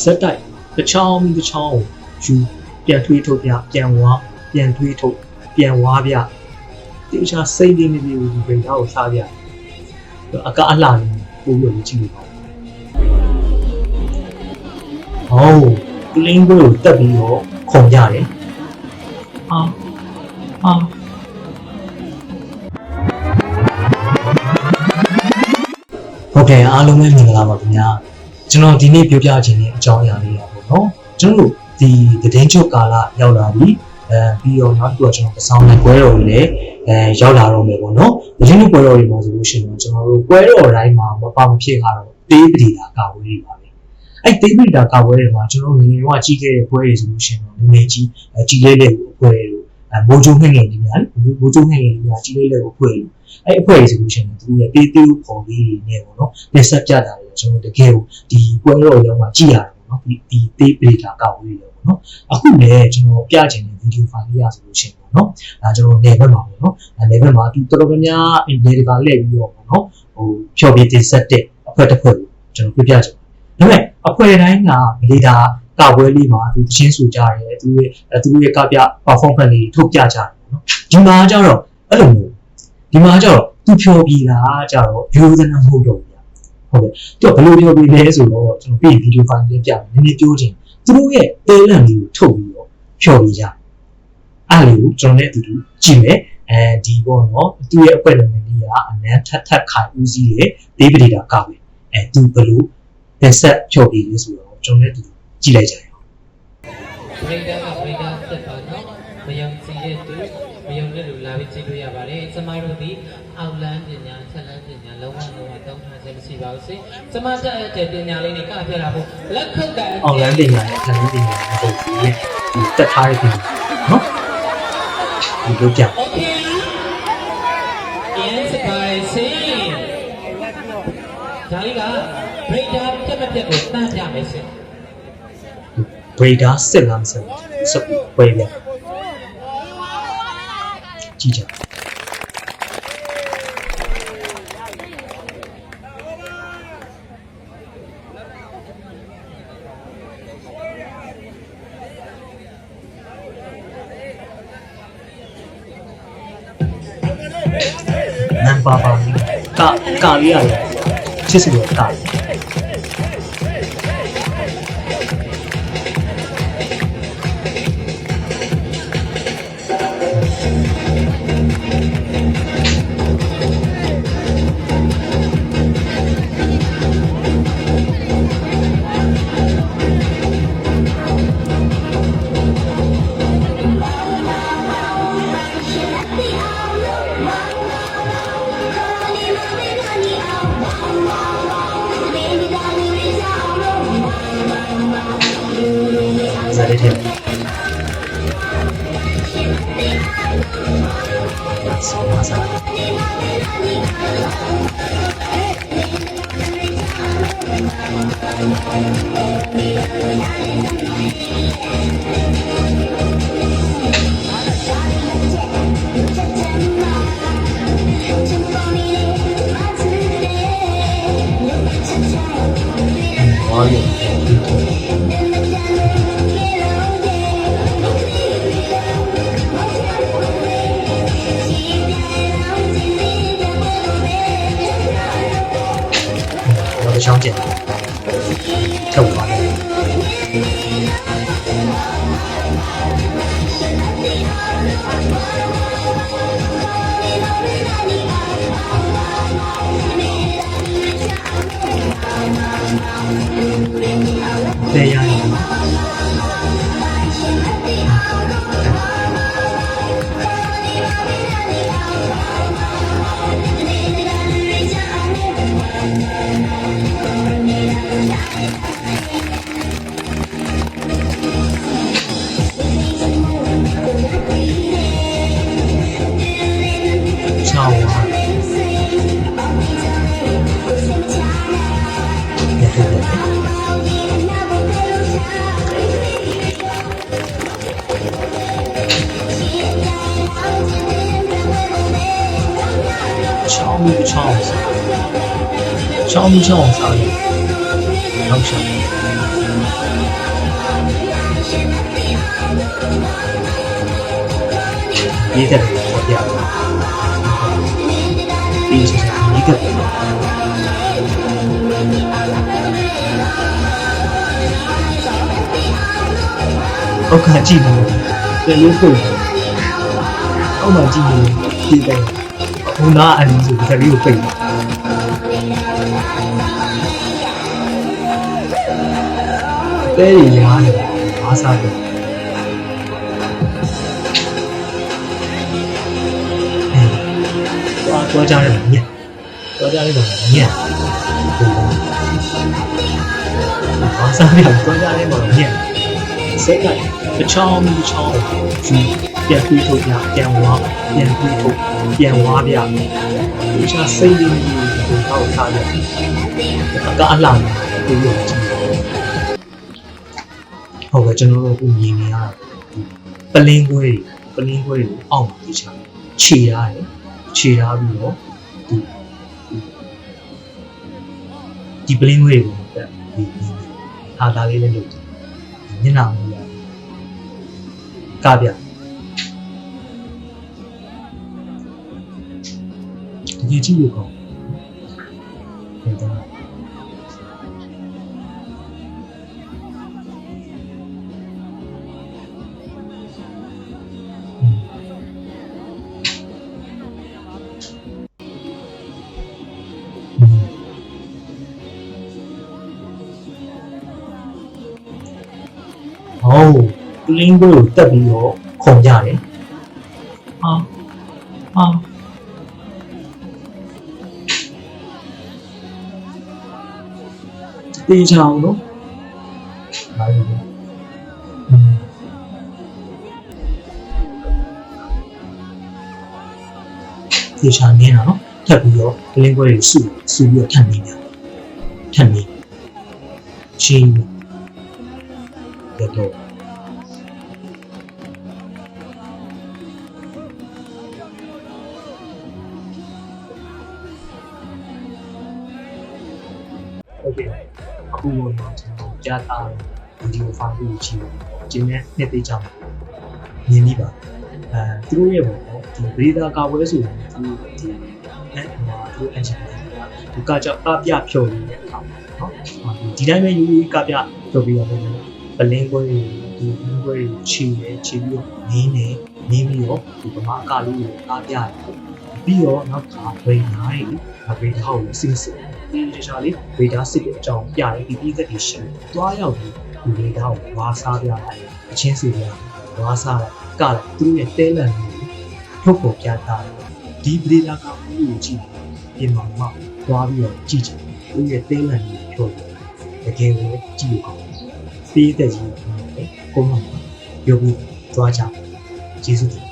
ဇက်တိုက်တစ်ချောင်းပြီးတစ်ချောင်းကိုယူပြန်ထွေးထုတ်ပြပြန်ဝါပြန်ထွေးထုတ်ပြန်ဝါပြတေချာစိတ်လေးနေပြီးဘူးပြင်တော့စားပြအကအလှလေးပို့ပြီးတော့ကြည့်လို့ပါဟောကလင်းကိုတက်ပြီးတော့ခုံကြတယ်ဟာဟာဟုတ်ကဲ့အားလုံးပဲမင်္ဂလာပါခင်ဗျာ ကျွန်တော်ဒီနေ့ပြောပြခြင်းတဲ့အကြောင်းအရာလေးပါပေါ့နော်ကျွန်တော်တို့ဒီသတင်းချုပ်ကာလရောက်လာပြီအဲပြီးတော့နောက်တစ်ခုကကျွန်တော်ပစောင်းနဲ့ပွဲတော်တွေလည်းအဲရောက်လာတော့မယ်ပေါ့နော်သတင်းချုပ်ပွဲတော်တွေမှာဆိုလို့ရှိရင်တော့ကျွန်တော်တို့ပွဲတော်တိုင်းမှာမပါမဖြစ်ကတော့တေးပတိတာကာဝေးတွေပါပဲအဲ့တေးပတိတာကာဝေးတွေမှာကျွန်တော်တို့ငယ်ငယ်ကကြီးခဲ့တဲ့ပွဲတွေဆိုလို့ရှိရင်တော့ငယ်ကြီးကြီးလေးလေးကိုပွဲတို့အဲမိုးကြိုးငယ်ငယ်လေးများမိုးကြိုးငယ်ငယ်လေးများကြီးလေးလေးကိုပွဲတို့အဲ့အဖွဲ့တွေဆိုလို့ရှိရင်သူတို့ရဲ့တေးသေးပုံလေးတွေနဲ့ပေါ့နော်လက်ဆက်ပြတာ တွေကျွန်တော်တကယ်ကိုဒီပွဲတော်ရောက်မှကြည့်ရတယ်ပေါ့နော်ဒီဒီတေးပရိတာကောက်ဝေးတယ်ပေါ့နော်အခုလည်းကျွန်တော်ပြချင်တဲ့ဗီဒီယိုဖိုင်လေးရဆိုလို့ရှိရင်ပေါ့နော်ဒါကျွန်တော်နေဘက်မှာပေါ့နော်နေဘက်မှာသူတော်တော်များများနေတကာလှည့်ပြီးတော့ပေါ့နော်ဟိုဖြော်ပြတင်ဆက်တဲ့အဖွဲ့တစ်ဖွဲ့ကိုကျွန်တော်ပြပြချင်တယ်ဒါပေမဲ့အဖွဲ့တိုင်းကဗလီတာကပွဲလေးမှာသူသချင်းဆိုကြတယ်သူရဲ့သူရဲ့ကပြ performance လေးထုတ်ပြကြတယ်ပေါ့နော်ဒီမှာကျတော့အဲ့လိုမျိုးဒီမှာကျတော့သူဖြော်ပြီးတာကျတော့ယူဇနာမဟုတ်တော့ဘူး ဟုတ်ကဲ့သူကဘယ်လိုဖြော်ပြီးလဲဆိုတော့ကျွန်တော်ပြီးဗီဒီယိုဖိုင်လေးပြမယ်နည်းနည်းပြောချင်သူတို့ရဲ့ talent လေးကိုထုတ်ပြီးတော့ဖြော်ပြီးကြအဲ့လိုကိုကျွန်တော်လည်းအတူတူကြည့်မယ်အဲဒီပေါ့နော်သူရဲ့အဖွဲ့နာမည်လေးကအနန်းထက်ထက်ခိုင်ဦးစီးရဲ့ဒေးဗဒီတာကပဲအဲသူဘယ်လိုတက်ဆက်ဖြော်ပြီးလဲဆိုတော့ကျွန်တော်လည်းအတူတူကြည့်လိုက်ကြရအောင် ဘရိဒါကဘရိဒါဆက်ပါနော်မယုံကြည်တဲ့သူ မယုံတဲ့လူလာပြီးကြည့်လို့ရပါတယ်ကျမတို့ဒီအောင်လန်းပညာဆက်လန်းပညာလုံးဝလုံးဝတောင်းထားခြင်းမရှိပါဘူးစေကျမတက်တဲ့ပညာလေးတွေကပြတာဖို့လက်ခုပ်တိုင်းအောင်လန်းပညာနဲ့ဆက်လန်းပညာမဟုတ်ဘူးလေဒီတက်ထားတဲ့ပညာနော်ဒီလိုကြောက် Okay Yes I see ဒါလေးက breaker ပြက်မပြက်ကိုတန်းပြမယ်စေ breaker စစ်လားမစစ်ဘူးဝေးပြန် ကြည့်ကြနံပါပါလေးကကာလေးရတယ်ချစ်စလို့ကာလေးဇာတ်လေး ထည့်ဆောင်း တော့ချောင်းကျင်ထုတ် သွားတယ်လေရရင်ချောင်းပါရထု 别在这里破掉，一个一个。我可记得了，在六倍，我把记得了，一个，湖南是在六倍。 တဲ့တယ်ဟုတ်ကဲ့ကြည့်လို့ပြန်လို့ပို့အောက်မှာကြည့်လို့ဒီတိုင်းဟိုနာအလီဆိုဒီကလေးကိုပိတ်တဲရီရားတယ်အားစားတယ်သွားသွားကြတယ်ညက်သွားကြတယ်ညက်အားစားတယ်သွားကြတယ်ညက်စိတ်ကတစ်ချောင်းတစ်ချောင်းကျူပြန်ပြီးထုတ်ပြပြန်ဝါပြန်ပြီးထုတ်ပြန်ဝါပြဒီချာစိတ်လေးကိုတောက်ထားတယ်အကအလှကိုပြောကြည့် ဟုတ်ကဲ့ကျွန်တော်တို့အခုမြင်နေရတာပလင်းခွဲတွေပလင်းခွဲတွေအောက်မှာဒီချာခြေရတယ်ခြေထားပြီးတော့ဒီဒီပလင်းခွဲတွေကိုတက်ဒီဟာတာလေးလေးလုပ်တယ်မျက်နှာမူရကပြတကယ်ကြည့်လို့ကော ဟောပလင်းကိုတက်ပြီးတော့ခုံကြတယ်ဟာဟာတေးချောင်းနော်ဘာလို့လဲอืมတေးချောင်းနေတာနော်ထပ်ပြီးတော့ပလင်းကိုတွေစုစုပြီးတော့ထပ်နေတယ်ထပ်နေချင်းတော့ ဟုတ်ကဲ့အခုတော့ကျွန်တော်ကြားတာဗီဒီယိုဖိုင်ကိုကြည့်လို့ကျင်းနဲ့နှစ်သိကြမှာမြင်ပြီးပါအဲသူတို့ရဲ့ပေါ့နော်ဒီဗေဒါကာဝဲဆိုရင်သူဒီနဲ့ဟိုသူအန်ဂျင်ဒီကကြောက်အပြဖြုတ်နေတဲ့အခါမှာနော်ဒီတိုင်းပဲယူယူကပြဖြုတ်ပြီးတော့ပလင်းပွဲတွေဒီဘင်းပွဲတွေခြေတယ်ခြေပြီးတော့နင်းတယ်နင်းပြီးတော့ဒီဗမာအကလေးကိုအားပြတယ်ပြီးတော့နောက်ခါဗေနာတွေဗေဒါကိုစင်းစစ် ဒီတခြားလေးဗေဒါစစ်တဲ့အကြောင်းပြတယ်ဒီပြီးသက်တွေရှိတယ်တွားရောက်ပြီးဒီဗေဒါကိုဝါစားပြတယ်အချင်းစီပြဝါစားတယ်ကတယ်သူတို့ရဲ့တဲလန်ကိုထုတ်ပေါ်ပြတာဒီဗေဒါကဘူးကိုကြည့်ပြင်မှာမှတွားပြီးတော့ကြည့်ချင်သူရဲ့တဲလန်ကိုဖြုတ်တယ်တကယ်ကိုကြည့်အောင်ပြီးသက်ကြီးကိုမှရုပ်ပြီးတွားကြကျေးဇူးတင်